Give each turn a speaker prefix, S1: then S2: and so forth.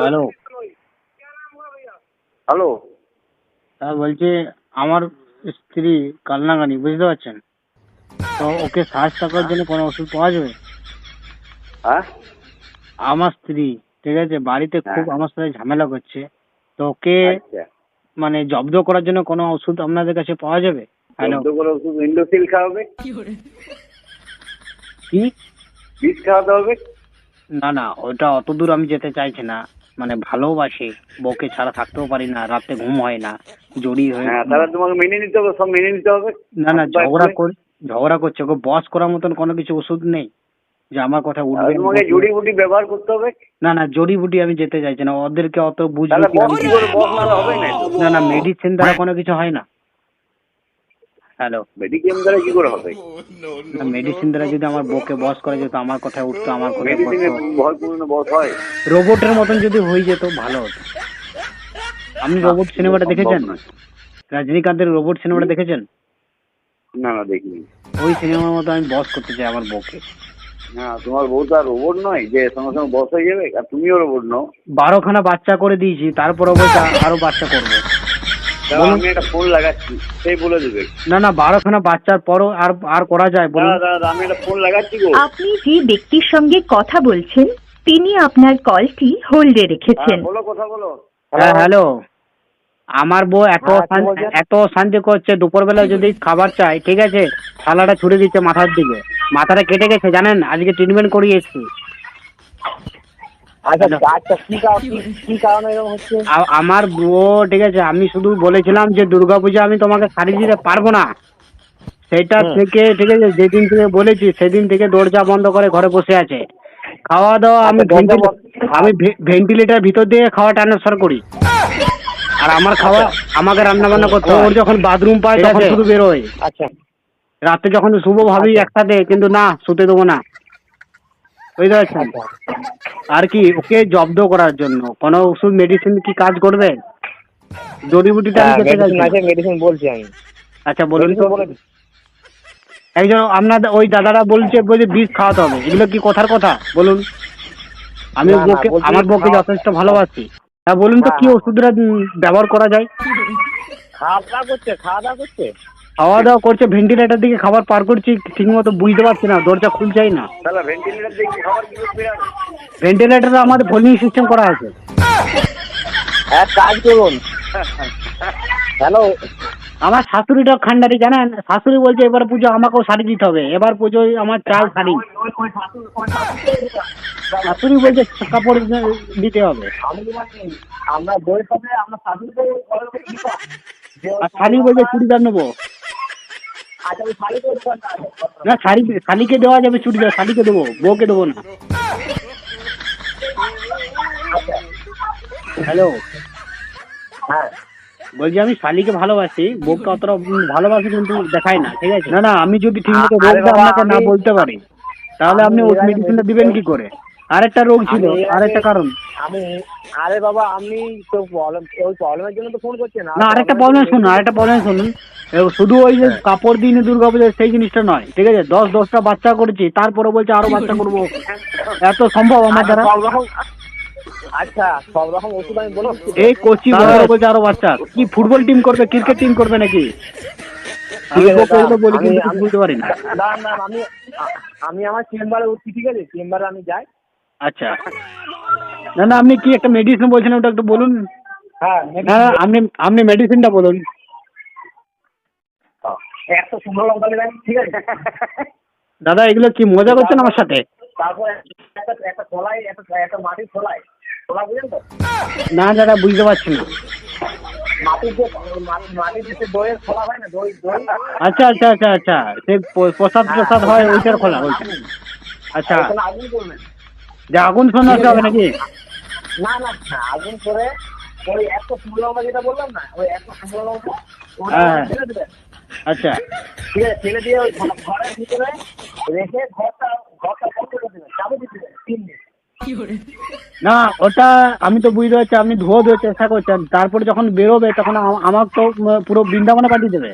S1: Hello.
S2: Hello.
S1: হ্যাঁ বলছি আমার স্ত্রী কালনাগানি বুঝতে পারছেন? তো ওকে সাহায্য করার জন্য কোনো ওষুধ পাওয়া যাবে?
S2: হ্যাঁ।
S1: আমার স্ত্রী ঠিক আছে বাড়িতে খুব
S2: হ্যাঁ।
S1: আমার সাথে ঝামেলা করছে। তো ওকে
S2: আচ্ছা।
S1: মানে জব্দ করার জন্য কোনো ওষুধ আপনাদের কাছে পাওয়া যাবে? হ্যালো।
S2: জব্দ করে ওষুধ ইন্ডোসিল খাওয়াবে?
S1: কি
S2: বিষ খাওয়াতে হবে?
S1: না না ওটা অত দূর আমি যেতে চাইছি না। মানে ভালোবাসে বউকে ছাড়া থাকতেও পারি না রাতে ঘুম হয় না জড়ি হয়ে
S2: হ্যাঁ তাহলে তোমাকে মেনে নিতে হবে সব মেনে নিতে হবে?
S1: না না ঝগড়া
S2: করে।
S1: ঝগড়া করছে ওকে বস করার মতন কোনো কিছু ওষুধ নেই যে আমার কথা উঠবে
S2: তোমাকে জড়ি বুটি ব্যবহার করতে হবে?
S1: না না জড়ি বুটি আমি যেতে চাইছি না ওদেরকে অত বুঝব
S2: না
S1: না মেডিসিন দ্বারা কোনো কিছু হয় না। হ্যালো
S2: মেডিকেল দ্বারা কি করে হবে?
S1: মেডিসিন দ্বারা যদি আমার বউকে বস করা যেত আমার কথায় উঠতো আমার কথা
S2: মেডিসিনে ভরপূর্ণ বস হয়।
S1: রোবটের মতন যদি হয়ে যেত ভালো হতো। আপনি রোবট সিনেমাটা দেখেছেন? রজনীকান্তের রোবট সিনেমাটা দেখেছেন?
S2: না না দেখিনি।
S1: ওই সিনেমার মতো আমি বস করতে চাই আমার বউকে।
S2: না তোমার বউ তো আর রোবট নয় যে সঙ্গে সঙ্গে বস হয়ে যাবে আর তুমিও রোবট নও।
S1: বারোখানা বাচ্চা করে দিয়েছি তারপর আরও বাচ্চা করব।
S2: আমি একটা ফোন লাগাচ্ছি সেই বলে দেবে
S1: না না বারোখানা বাচ্চার পরও আর আর করা যায় বলুন।
S2: দাদা দাদা আমি একটা ফোন লাগাচ্ছি গো।
S3: আপনি যে ব্যক্তির সঙ্গে কথা বলছেন তিনি আপনার কলটি হোল্ডে রেখেছেন।
S2: হ্যাঁ, বলো কথা বলো।
S1: হ্যাঁ হ্যালো। আমার বউ এত
S2: হ্যাঁ, কি
S1: শান-
S2: বলছেন?
S1: এত শান্তি করছে দুপুরবেলা যদি খাবার চাই ঠিক আছে? থালাটা ছুড়ে দিচ্ছে মাথার দিকে। মাথাটা কেটে গেছে জানেন? আজকে ট্রিটমেন্ট করিয়েছি
S4: আচ্ছা আচ্ছা কি কারণ কি- কি কারণে এরকম হচ্ছে
S1: আ- আমার বউ ঠিক আছে আমি শুধু বলেছিলাম যে দুর্গাপূজা আমি তোমাকে শাড়ি দিতে পারব না। সেটা থেকে ঠিক আছে যেদিন থেকে বলেছি সেদিন থেকে দরজা বন্ধ করে ঘরে বসে আছে। খাওয়া দাওয়া আমি
S4: আচ্ছা, বন্ধ-
S1: আমি ভেন্টিলেটার ভিতর দিয়ে খাওয়া ট্রান্সফার করি। আর আমার খাওয়া আমাকে রান্না বান্না করতে ওর যখন বাথরুম পায় তখন
S4: আছে।
S1: শুধু বেরোয়।
S4: আচ্ছা।
S1: রাতে যখন শুভ ভাবি
S4: আচ্ছা।
S1: একসাথে কিন্তু না শুতে দেবো না। বুঝতে পারছেন আর কি ওকে জব্দ করার জন্য। কোনো ওষুধ মেডিসিন কি কাজ করবে? জড়িবুটিটা আমি খেতে
S4: মেডিসিন
S1: চাইছি
S4: মেডিসিন বলছি আমি।
S1: আচ্ছা বলুন তো। একজন আপনাদের ওই দাদারা বলছে বলছে বিষ খাওয়াতে হবে। এগুলো কি কথার কথা? বলুন। আমি বউকে আমার বউকে যথেষ্ট ভালোবাসি। হ্যাঁ বলুন তো
S4: হ্যাঁ,
S1: কি
S4: হ্যাঁ।
S1: ওষুধটা ব্যবহার করা যায়?
S4: খাওয়া দাওয়া করছে খাওয়া দাওয়া করছে।
S1: খাওয়া দাওয়া করছে ভেন্টিলেটার দিকে খাবার পার করছি ঠিক মতো বুঝতে পারছি না দরজা খুলছেই না।
S2: ভেন্টিলেটার
S1: আমাদের ভলিউম সিস্টেম করা আছে।
S4: এক কাজ করুন। হ্যালো?
S1: আমার শাশুড়িটা খান্ডারি জানেন? শাশুড়ি বলছে এবার পুজো আমাকেও শাড়ি দিতে হবে। এবার পুজোয় আমার চাল শাড়ি। শাশুড়ি বলছে কাপড় দিতে হবে। আর শাড়ি বলছে চুড়িদার নেব
S4: আচ্ছা ওই শাড়ি তো দোকান আছে।
S1: না শাড়ি শাড়িকে দেওয়া যাবে চুড়িদার শাড়িকে দেবো বউকে দেবো না। হ্যালো?
S4: হ্যাঁ।
S1: বলছি আমি শালিকে ভালোবাসি বউকে অতটা ভালোবাসি কিন্তু দেখাই না ঠিক আছে? না না আমি যদি ঠিক মতো রোগটা আপনাকে না বলতে পারি তাহলে আপনি
S4: আগে
S1: মেডিসিনটা দিবেন কি করে? আরেকটা রোগ ছিল
S4: আমি
S1: আরেকটা কারণ।
S4: আমি আরে বাবা আপনি তো প্রবলেম ওই প্রবলেমের জন্য তো ফোন করছেন
S1: না। আরেকটা প্রবলেম শুনুন আরেকটা প্রবলেম শুনুন। শুধু ওই যে কাপড় দিন দুর্গা পুজোর সেই জিনিসটা নয় ঠিক আছে? দশ দশটা বাচ্চা করেছি তারপরে বলছে আরও বাচ্চা করব। এত সম্ভব আমার দ্বারা?
S4: আচ্ছা সব রকম ওষুধ আমি বলে।
S1: এই কোচি বড় বলছে আরও বাচ্চা। কি ফুটবল টিম করবে ক্রিকেট টিম করবে নাকি? আমি
S4: আমি- আমি-
S1: না
S4: আমি আমি আমার চেম্বারে উঠছি ঠিক আছে? চেম্বারে আমি যাই।
S1: আচ্ছা। না না আপনি কি একটা মেডিসিন বলছেন ওটা একটু বলুন।
S4: হ্যাঁ
S1: না না, আপনি আপনি মেডিসিনটা বলুন।
S4: একটা শুকনো লঙ্কা নেবেন ঠিক আছে?
S1: দাদা এগুলো কি মজা করছেন আমার সাথে?
S4: তারপর একটা একটা কলাই একটা একটা মাটির খোলাই খোলা বুঝলেন তো?
S1: না দাদা বুঝতে পারছি না।
S4: মাটির যে মা- মাটির যে দইয়ের খোলা হয় না দই দই
S1: আচ্ছা আচ্ছা আচ্ছা আচ্ছা। সে প- প্রসাদ প্রসাদ হয় ওইটার খোলা ওইটা আচ্ছা।
S4: ওখানে আগুন করবেন
S1: যে আগুন শোনাতে হবে নাকি?
S4: না না আগুন করে ওই শুকনো লঙ্কা যেটা বললাম না ওই একটা শুকনো লঙ্কা ওটা
S1: হ্যাঁ।
S4: দেবেন।
S1: আচ্ছা।
S4: ঠিক আছে ফেলে দিয়ে ওই ঘরের ভিতরে রেখে ঘরটা ঘরটা বন্ধ করে দেবেন চাবি দিতে তিন দিন।
S1: না ওটা আমি তো বুঝতে পারছি আপনি ধোয়া ধোয়ার চেষ্টা করছেন তারপরে যখন বেরোবে তখন আম- আমার তো পুরো বৃন্দাবনে পাঠিয়ে দেবে।